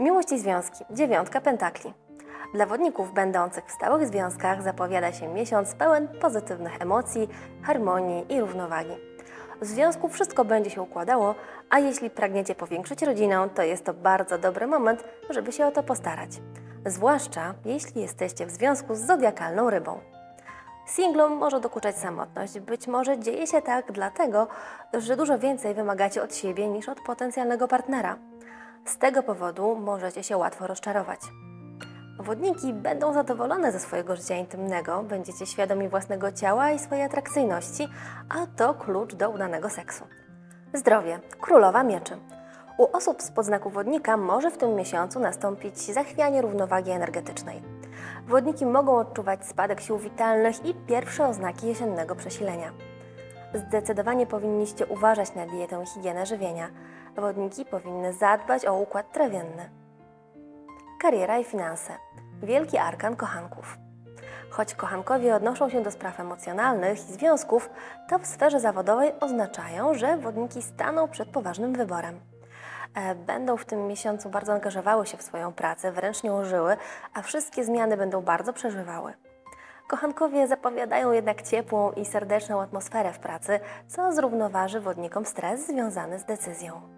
Miłość i związki. Dziewiątka pentakli. Dla wodników będących w stałych związkach zapowiada się miesiąc pełen pozytywnych emocji, harmonii i równowagi. W związku wszystko będzie się układało, a jeśli pragniecie powiększyć rodzinę, to jest to bardzo dobry moment, żeby się o to postarać. Zwłaszcza jeśli jesteście w związku z zodiakalną rybą. Singlom może dokuczać samotność. Być może dzieje się tak dlatego, że dużo więcej wymagacie od siebie niż od potencjalnego partnera. Z tego powodu możecie się łatwo rozczarować. Wodniki będą zadowolone ze swojego życia intymnego, będziecie świadomi własnego ciała i swojej atrakcyjności, a to klucz do udanego seksu. Zdrowie. Królowa mieczy. U osób z podznaku wodnika może w tym miesiącu nastąpić zachwianie równowagi energetycznej. Wodniki mogą odczuwać spadek sił witalnych i pierwsze oznaki jesiennego przesilenia. Zdecydowanie powinniście uważać na dietę i higienę żywienia. Wodniki powinny zadbać o układ trawienny. Kariera i finanse. Wielki arkan kochanków. Choć kochankowie odnoszą się do spraw emocjonalnych i związków, to w sferze zawodowej oznaczają, że wodniki staną przed poważnym wyborem. E, Będą w tym miesiącu bardzo angażowały się w swoją pracę, wręcz nią żyły, a wszystkie zmiany będą bardzo przeżywały. Kochankowie zapowiadają jednak ciepłą i serdeczną atmosferę w pracy, co zrównoważy wodnikom stres związany z decyzją.